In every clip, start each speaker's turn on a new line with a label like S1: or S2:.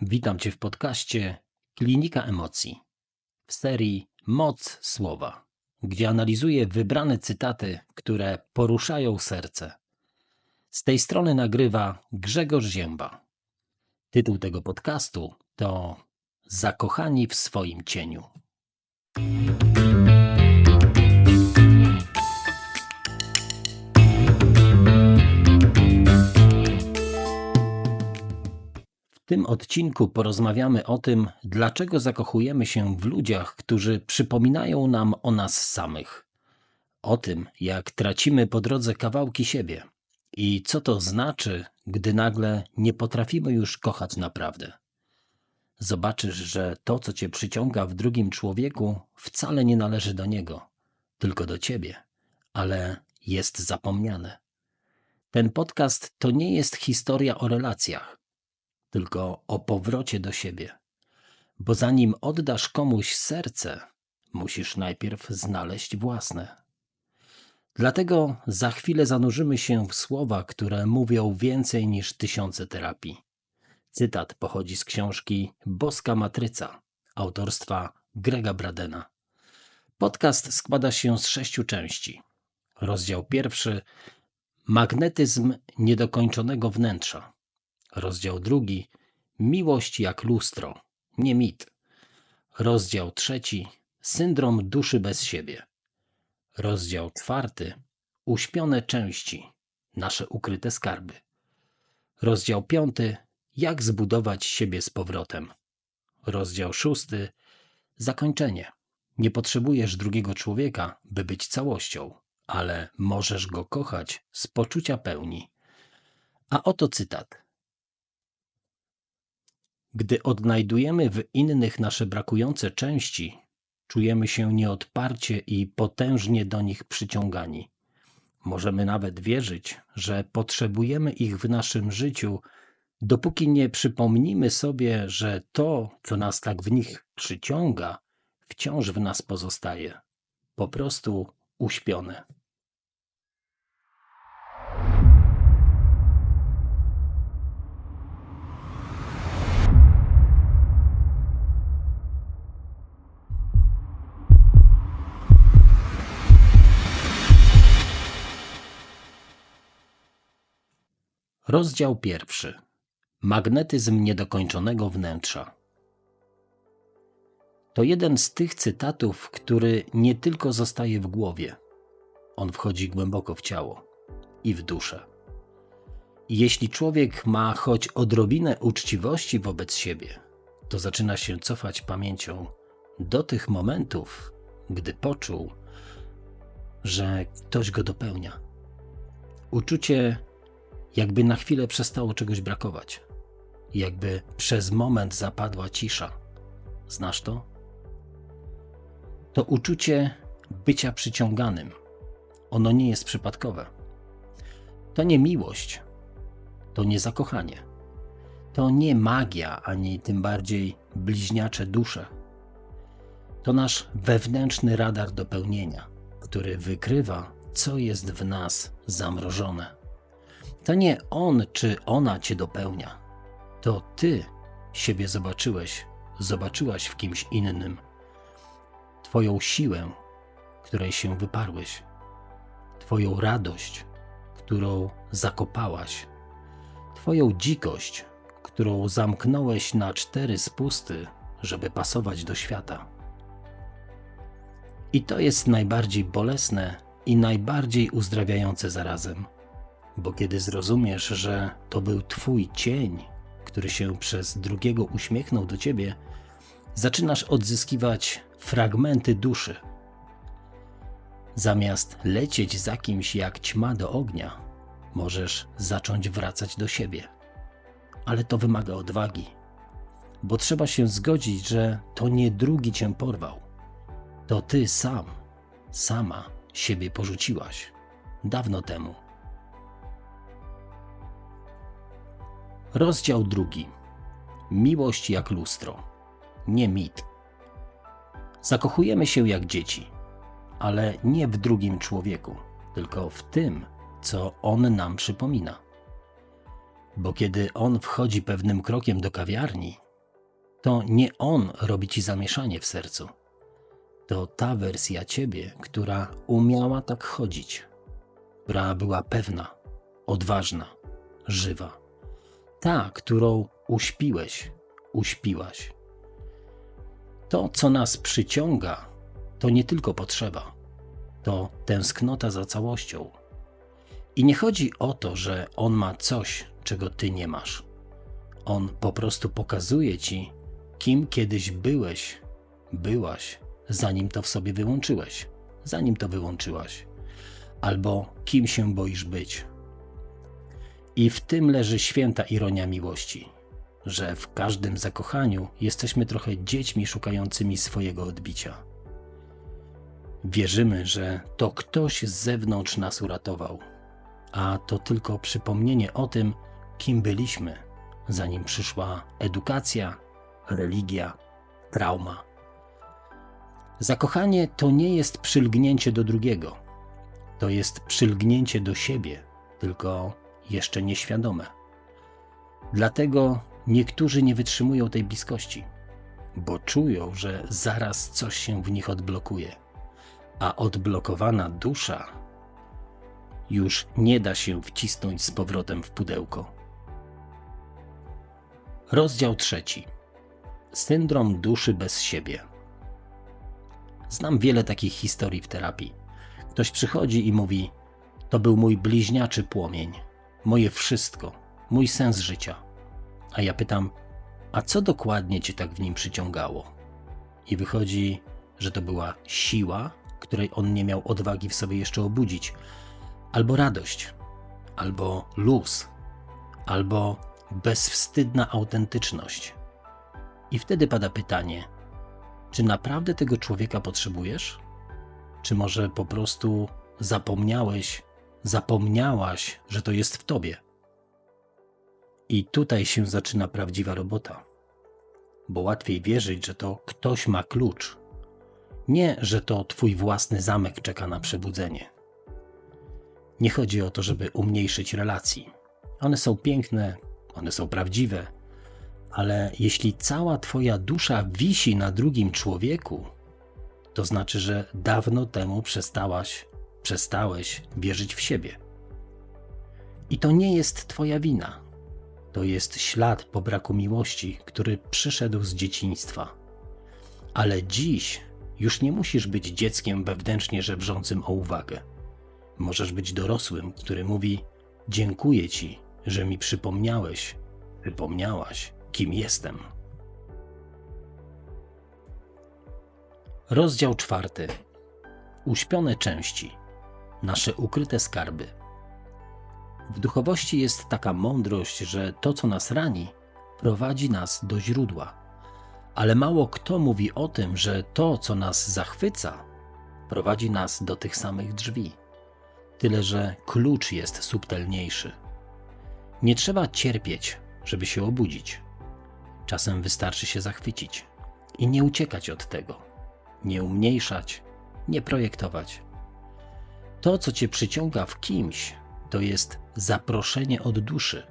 S1: Witam Cię w podcaście Klinika Emocji w serii Moc Słowa, gdzie analizuję wybrane cytaty, które poruszają serce. Z tej strony nagrywa Grzegorz Zięba. Tytuł tego podcastu to Zakochani w swoim cieniu. W tym odcinku porozmawiamy o tym, dlaczego zakochujemy się w ludziach, którzy przypominają nam o nas samych. O tym, jak tracimy po drodze kawałki siebie i co to znaczy, gdy nagle nie potrafimy już kochać naprawdę. Zobaczysz, że to, co cię przyciąga w drugim człowieku, wcale nie należy do niego, tylko do ciebie, ale jest zapomniane. Ten podcast to nie jest historia o relacjach tylko o powrocie do siebie. Bo zanim oddasz komuś serce, musisz najpierw znaleźć własne. Dlatego za chwilę zanurzymy się w słowa, które mówią więcej niż tysiące terapii. Cytat pochodzi z książki Boska Matryca autorstwa Grega Bradena. Podcast składa się z sześciu części. Rozdział pierwszy Magnetyzm niedokończonego wnętrza. Rozdział drugi. Miłość jak lustro, nie mit. Rozdział trzeci. Syndrom duszy bez siebie. Rozdział czwarty. Uśpione części, nasze ukryte skarby. Rozdział piąty. Jak zbudować siebie z powrotem. Rozdział szósty. Zakończenie. Nie potrzebujesz drugiego człowieka, by być całością, ale możesz go kochać z poczucia pełni. A oto cytat. Gdy odnajdujemy w innych nasze brakujące części, czujemy się nieodparcie i potężnie do nich przyciągani. Możemy nawet wierzyć, że potrzebujemy ich w naszym życiu, dopóki nie przypomnimy sobie, że to, co nas tak w nich przyciąga, wciąż w nas pozostaje. Po prostu uśpione. Rozdział pierwszy. Magnetyzm niedokończonego wnętrza. To jeden z tych cytatów, który nie tylko zostaje w głowie, on wchodzi głęboko w ciało i w duszę. Jeśli człowiek ma choć odrobinę uczciwości wobec siebie, to zaczyna się cofać pamięcią do tych momentów, gdy poczuł, że ktoś go dopełnia. Uczucie jakby na chwilę przestało czegoś brakować. Jakby przez moment zapadła cisza. Znasz to? To uczucie bycia przyciąganym. Ono nie jest przypadkowe. To nie miłość. To nie zakochanie. To nie magia, ani tym bardziej bliźniacze dusze. To nasz wewnętrzny radar dopełnienia, który wykrywa, co jest w nas zamrożone. To nie on czy ona cię dopełnia. To ty siebie zobaczyłeś, zobaczyłaś w kimś innym. Twoją siłę, której się wyparłeś. Twoją radość, którą zakopałaś. Twoją dzikość, którą zamknąłeś na cztery spusty, żeby pasować do świata. I to jest najbardziej bolesne i najbardziej uzdrawiające zarazem bo kiedy zrozumiesz, że to był Twój cień, który się przez drugiego uśmiechnął do Ciebie, zaczynasz odzyskiwać fragmenty duszy. Zamiast lecieć za kimś jak ćma do ognia, możesz zacząć wracać do siebie. Ale to wymaga odwagi, bo trzeba się zgodzić, że to nie drugi cię porwał. To ty sam, sama siebie porzuciłaś dawno temu. Rozdział drugi. Miłość jak lustro. Nie mit. Zakochujemy się jak dzieci, ale nie w drugim człowieku, tylko w tym, co on nam przypomina. Bo kiedy on wchodzi pewnym krokiem do kawiarni, to nie on robi ci zamieszanie w sercu. To ta wersja ciebie, która umiała tak chodzić, która była pewna, odważna, żywa. Ta, którą uśpiłeś, uśpiłaś. To, co nas przyciąga, to nie tylko potrzeba, to tęsknota za całością. I nie chodzi o to, że on ma coś, czego ty nie masz. On po prostu pokazuje ci, kim kiedyś byłeś, byłaś, zanim to w sobie wyłączyłeś, zanim to wyłączyłaś, albo kim się boisz być. I w tym leży święta ironia miłości, że w każdym zakochaniu jesteśmy trochę dziećmi szukającymi swojego odbicia. Wierzymy, że to ktoś z zewnątrz nas uratował, a to tylko przypomnienie o tym, kim byliśmy, zanim przyszła edukacja, religia, trauma. Zakochanie to nie jest przylgnięcie do drugiego, to jest przylgnięcie do siebie, tylko jeszcze nieświadome. Dlatego niektórzy nie wytrzymują tej bliskości, bo czują, że zaraz coś się w nich odblokuje, a odblokowana dusza już nie da się wcisnąć z powrotem w pudełko. Rozdział trzeci. Syndrom duszy bez siebie. Znam wiele takich historii w terapii. Ktoś przychodzi i mówi: To był mój bliźniaczy płomień, moje wszystko, mój sens życia. A ja pytam: A co dokładnie cię tak w nim przyciągało? I wychodzi, że to była siła, której on nie miał odwagi w sobie jeszcze obudzić, albo radość, albo luz, albo bezwstydna autentyczność. I wtedy pada pytanie: czy naprawdę tego człowieka potrzebujesz? Czy może po prostu zapomniałeś, zapomniałaś, że to jest w tobie? I tutaj się zaczyna prawdziwa robota. Bo łatwiej wierzyć, że to ktoś ma klucz. Nie, że to twój własny zamek czeka na przebudzenie. Nie chodzi o to, żeby umniejszyć relacji. One są piękne, one są prawdziwe, ale jeśli cała Twoja dusza wisi na drugim człowieku, to znaczy, że dawno temu przestałaś, przestałeś wierzyć w siebie. I to nie jest Twoja wina. To jest ślad po braku miłości, który przyszedł z dzieciństwa. Ale dziś już nie musisz być dzieckiem wewnętrznie żebrzącym o uwagę. Możesz być dorosłym, który mówi: Dziękuję Ci, że mi przypomniałeś, przypomniałaś, kim jestem. Rozdział czwarty. Uśpione części. Nasze ukryte skarby. W duchowości jest taka mądrość, że to, co nas rani, prowadzi nas do źródła. Ale mało kto mówi o tym, że to, co nas zachwyca, prowadzi nas do tych samych drzwi. Tyle, że klucz jest subtelniejszy. Nie trzeba cierpieć, żeby się obudzić. Czasem wystarczy się zachwycić i nie uciekać od tego, nie umniejszać, nie projektować. To, co cię przyciąga w kimś, to jest zaproszenie od duszy.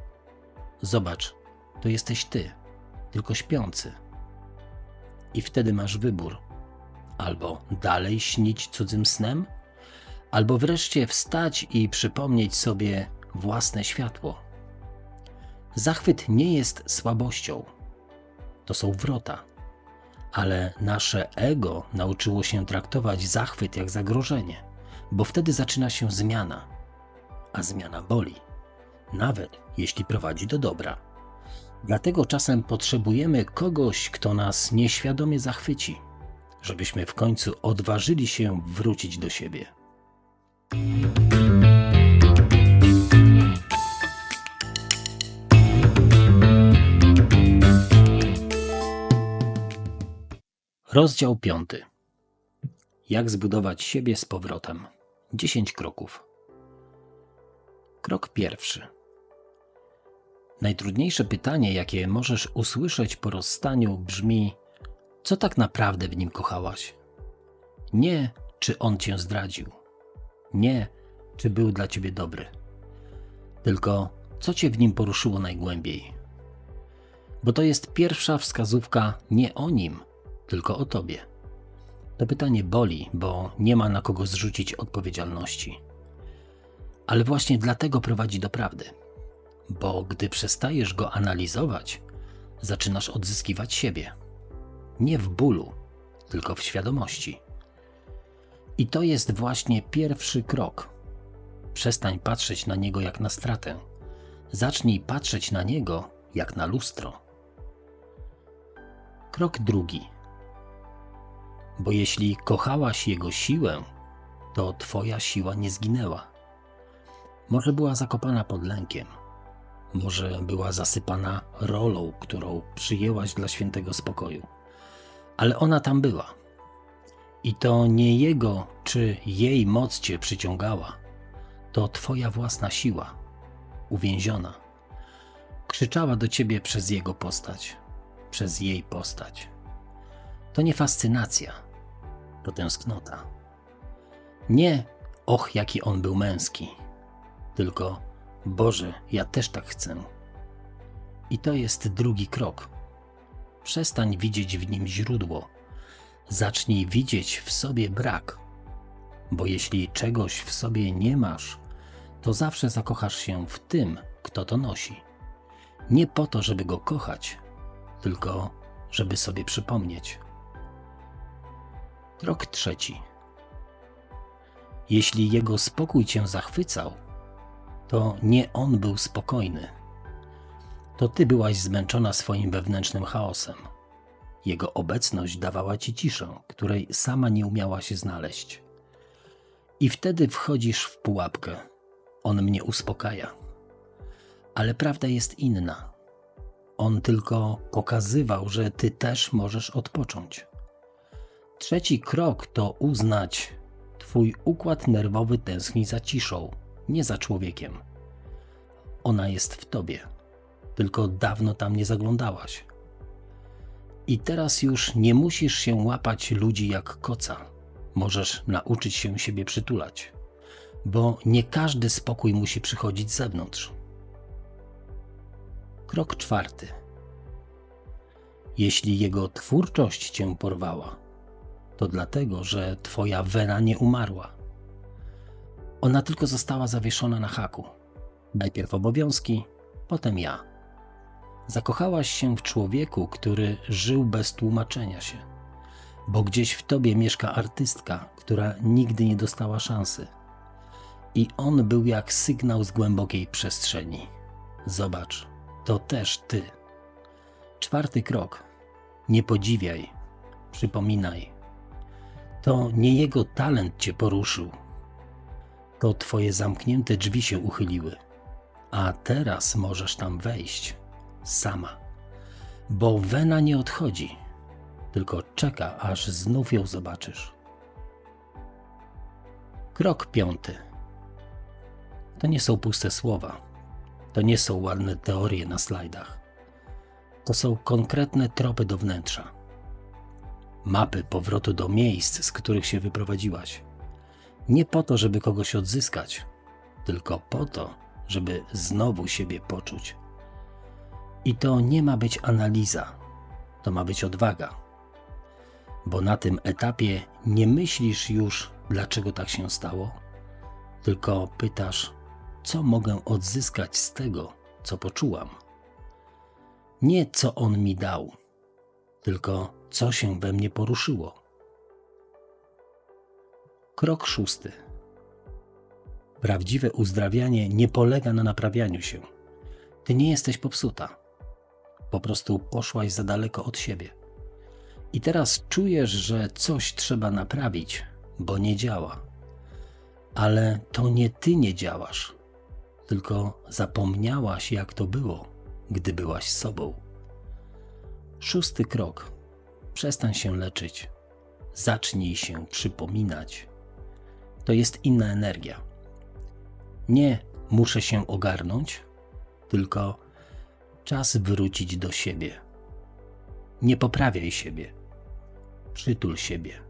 S1: Zobacz, to jesteś ty, tylko śpiący. I wtedy masz wybór: albo dalej śnić cudzym snem, albo wreszcie wstać i przypomnieć sobie własne światło. Zachwyt nie jest słabością, to są wrota. Ale nasze ego nauczyło się traktować zachwyt jak zagrożenie, bo wtedy zaczyna się zmiana. A zmiana boli, nawet jeśli prowadzi do dobra. Dlatego czasem potrzebujemy kogoś, kto nas nieświadomie zachwyci, żebyśmy w końcu odważyli się wrócić do siebie. Rozdział 5. Jak zbudować siebie z powrotem? 10 kroków. Krok pierwszy. Najtrudniejsze pytanie, jakie możesz usłyszeć po rozstaniu, brzmi: Co tak naprawdę w nim kochałaś? Nie, czy on cię zdradził. Nie, czy był dla ciebie dobry. Tylko, co cię w nim poruszyło najgłębiej? Bo to jest pierwsza wskazówka nie o nim, tylko o tobie. To pytanie boli, bo nie ma na kogo zrzucić odpowiedzialności. Ale właśnie dlatego prowadzi do prawdy. Bo gdy przestajesz go analizować, zaczynasz odzyskiwać siebie. Nie w bólu, tylko w świadomości. I to jest właśnie pierwszy krok. Przestań patrzeć na niego jak na stratę. Zacznij patrzeć na niego jak na lustro. Krok drugi. Bo jeśli kochałaś jego siłę, to twoja siła nie zginęła. Może była zakopana pod lękiem, może była zasypana rolą, którą przyjęłaś dla świętego spokoju, ale ona tam była. I to nie jego czy jej moc cię przyciągała, to twoja własna siła, uwięziona. Krzyczała do ciebie przez jego postać, przez jej postać. To nie fascynacja, to tęsknota. Nie, och, jaki on był męski, tylko Boże, ja też tak chcę. I to jest drugi krok. Przestań widzieć w nim źródło. Zacznij widzieć w sobie brak. Bo jeśli czegoś w sobie nie masz, to zawsze zakochasz się w tym, kto to nosi. Nie po to, żeby go kochać, tylko żeby sobie przypomnieć. Krok trzeci. Jeśli jego spokój cię zachwycał, to nie on był spokojny. To ty byłaś zmęczona swoim wewnętrznym chaosem. Jego obecność dawała ci ciszę, której sama nie umiała się znaleźć. I wtedy wchodzisz w pułapkę. On mnie uspokaja. Ale prawda jest inna. On tylko pokazywał, że ty też możesz odpocząć. Trzeci krok to uznać, twój układ nerwowy tęskni za ciszą nie za człowiekiem. Ona jest w tobie, tylko dawno tam nie zaglądałaś. I teraz już nie musisz się łapać ludzi jak koca. Możesz nauczyć się siebie przytulać, bo nie każdy spokój musi przychodzić z zewnątrz. Krok czwarty. Jeśli jego twórczość cię porwała, to dlatego, że twoja wena nie umarła ona tylko została zawieszona na haku. Najpierw obowiązki, potem ja. Zakochałaś się w człowieku, który żył bez tłumaczenia się, bo gdzieś w tobie mieszka artystka, która nigdy nie dostała szansy. I on był jak sygnał z głębokiej przestrzeni. Zobacz, to też ty. Czwarty krok. Nie podziwiaj, przypominaj. To nie jego talent cię poruszył, to twoje zamknięte drzwi się uchyliły, a teraz możesz tam wejść sama, bo wena nie odchodzi, tylko czeka, aż znów ją zobaczysz. Krok piąty. To nie są puste słowa, to nie są ładne teorie na slajdach. To są konkretne tropy do wnętrza. Mapy powrotu do miejsc, z których się wyprowadziłaś nie po to, żeby kogoś odzyskać, tylko po to, żeby znowu siebie poczuć. I to nie ma być analiza, to ma być odwaga. Bo na tym etapie nie myślisz już, dlaczego tak się stało, tylko pytasz, co mogę odzyskać z tego, co poczułam. Nie co on mi dał, tylko co się we mnie poruszyło. Krok szósty. Prawdziwe uzdrawianie nie polega na naprawianiu się. Ty nie jesteś popsuta. Po prostu poszłaś za daleko od siebie. I teraz czujesz, że coś trzeba naprawić, bo nie działa. Ale to nie ty nie działasz, tylko zapomniałaś, jak to było, gdy byłaś sobą. Szósty krok. Przestań się leczyć. Zacznij się przypominać to jest inna energia. Nie muszę się ogarnąć, tylko czas wrócić do siebie. Nie poprawiaj siebie, przytul siebie.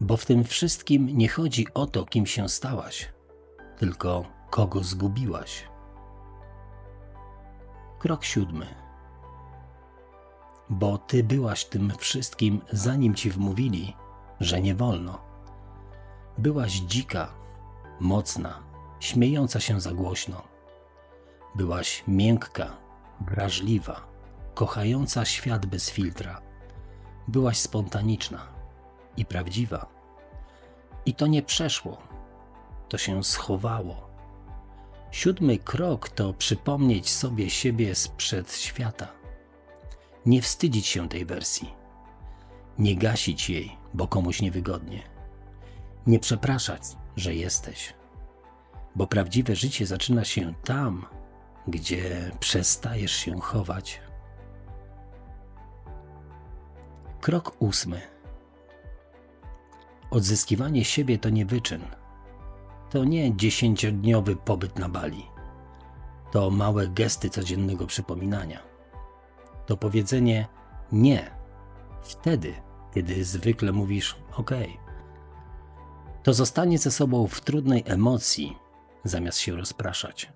S1: Bo w tym wszystkim nie chodzi o to, kim się stałaś, tylko kogo zgubiłaś. Krok siódmy. Bo ty byłaś tym wszystkim, zanim ci wmówili, że nie wolno. Byłaś dzika, mocna, śmiejąca się za głośno. Byłaś miękka, wrażliwa, kochająca świat bez filtra. Byłaś spontaniczna i prawdziwa. I to nie przeszło, to się schowało. Siódmy krok to przypomnieć sobie siebie sprzed świata. Nie wstydzić się tej wersji. Nie gasić jej, bo komuś niewygodnie. Nie przepraszać, że jesteś. Bo prawdziwe życie zaczyna się tam, gdzie przestajesz się chować. Krok ósmy. Odzyskiwanie siebie to nie wyczyn. To nie dziesięciodniowy pobyt na Bali. To małe gesty codziennego przypominania. To powiedzenie nie wtedy, kiedy zwykle mówisz OK. To zostanie ze sobą w trudnej emocji, zamiast się rozpraszać.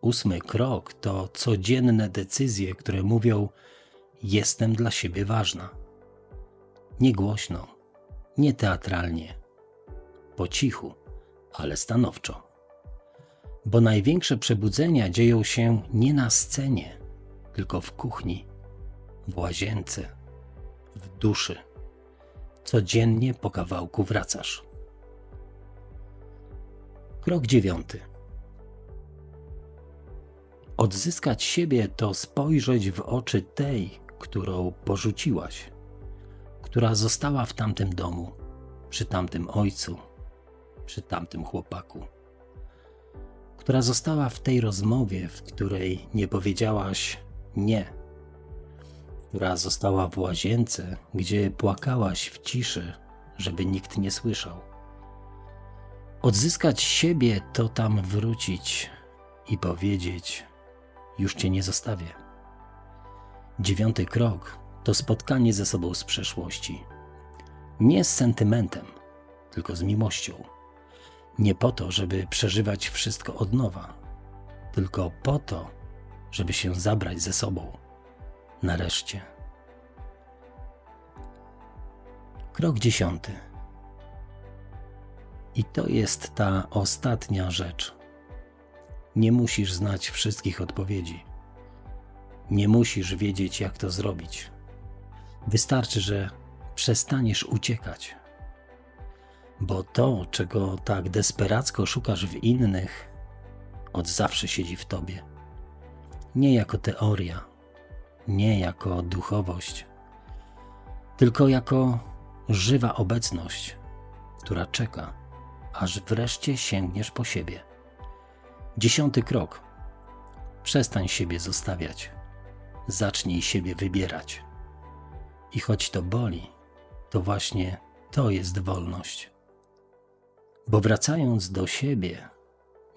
S1: Ósmy krok to codzienne decyzje, które mówią: Jestem dla siebie ważna. Nie głośno, nie teatralnie, po cichu, ale stanowczo. Bo największe przebudzenia dzieją się nie na scenie, tylko w kuchni, w łazience, w duszy. Codziennie po kawałku wracasz. Krok dziewiąty. Odzyskać siebie to spojrzeć w oczy tej, którą porzuciłaś, która została w tamtym domu, przy tamtym ojcu, przy tamtym chłopaku, która została w tej rozmowie, w której nie powiedziałaś nie, która została w łazience, gdzie płakałaś w ciszy, żeby nikt nie słyszał. Odzyskać siebie to tam wrócić i powiedzieć: już cię nie zostawię. Dziewiąty krok to spotkanie ze sobą z przeszłości. Nie z sentymentem, tylko z miłością. Nie po to, żeby przeżywać wszystko od nowa, tylko po to, żeby się zabrać ze sobą. Nareszcie. Krok dziesiąty. I to jest ta ostatnia rzecz nie musisz znać wszystkich odpowiedzi. Nie musisz wiedzieć, jak to zrobić. Wystarczy, że przestaniesz uciekać. Bo to, czego tak desperacko szukasz w innych, od zawsze siedzi w tobie. Nie jako teoria, nie jako duchowość, tylko jako żywa obecność, która czeka, aż wreszcie sięgniesz po siebie. Dziesiąty krok. Przestań siebie zostawiać. Zacznij siebie wybierać. I choć to boli, to właśnie to jest wolność. Bo wracając do siebie,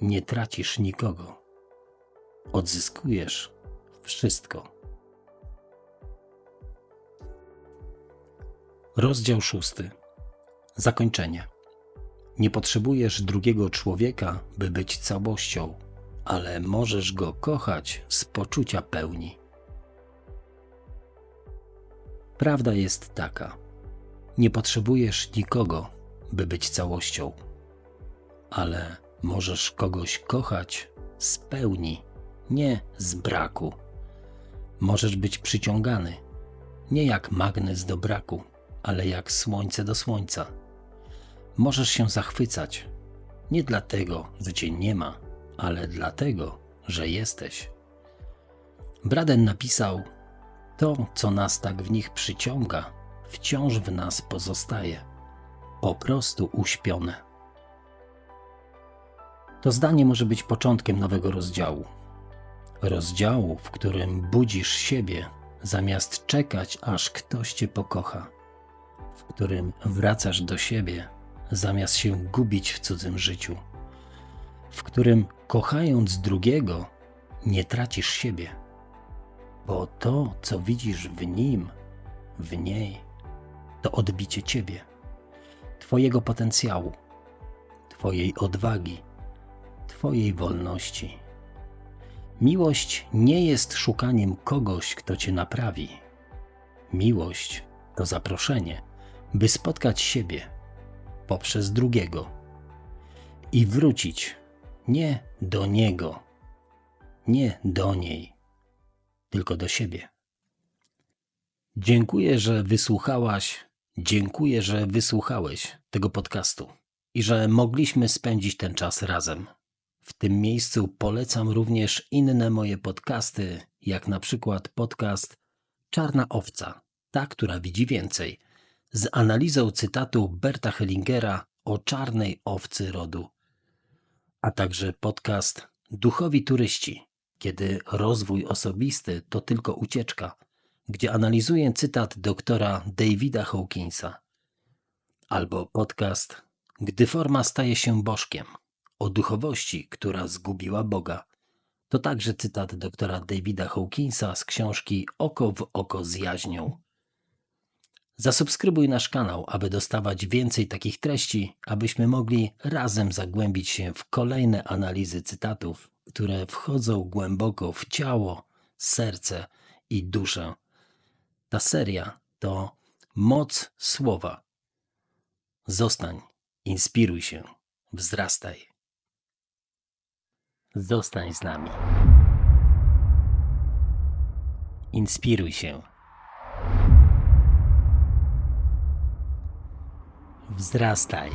S1: nie tracisz nikogo. Odzyskujesz wszystko. Rozdział szósty. Zakończenie. Nie potrzebujesz drugiego człowieka, by być całością, ale możesz go kochać z poczucia pełni. Prawda jest taka: nie potrzebujesz nikogo, by być całością, ale możesz kogoś kochać z pełni, nie z braku. Możesz być przyciągany, nie jak magnes do braku, ale jak słońce do słońca możesz się zachwycać. Nie dlatego, że cię nie ma, ale dlatego, że jesteś. Braden napisał: To, co nas tak w nich przyciąga, wciąż w nas pozostaje, po prostu uśpione. To zdanie może być początkiem nowego rozdziału. Rozdziału, w którym budzisz siebie, zamiast czekać, aż ktoś cię pokocha, w którym wracasz do siebie zamiast się gubić w cudzym życiu, w którym kochając drugiego, nie tracisz siebie, bo to, co widzisz w nim, w niej, to odbicie ciebie, Twojego potencjału, Twojej odwagi, Twojej wolności. Miłość nie jest szukaniem kogoś, kto Cię naprawi, Miłość to zaproszenie, by spotkać siebie poprzez drugiego i wrócić nie do niego, nie do niej, tylko do siebie. Dziękuję, że wysłuchałaś, dziękuję, że wysłuchałeś tego podcastu i że mogliśmy spędzić ten czas razem. W tym miejscu polecam również inne moje podcasty, jak na przykład podcast Czarna Owca, ta, która widzi więcej, z analizą cytatu Berta Hellingera o czarnej owcy rodu, a także podcast Duchowi Turyści, kiedy rozwój osobisty to tylko ucieczka, gdzie analizuję cytat doktora Davida Hawkinsa, albo podcast Gdy forma staje się bożkiem, o duchowości, która zgubiła Boga. To także cytat doktora Davida Hawkinsa z książki Oko w oko z jaźnią. Zasubskrybuj nasz kanał, aby dostawać więcej takich treści, abyśmy mogli razem zagłębić się w kolejne analizy cytatów, które wchodzą głęboko w ciało, serce i duszę. Ta seria to moc słowa. Zostań, inspiruj się, wzrastaj. Zostań z nami. Inspiruj się. Wzrastaj.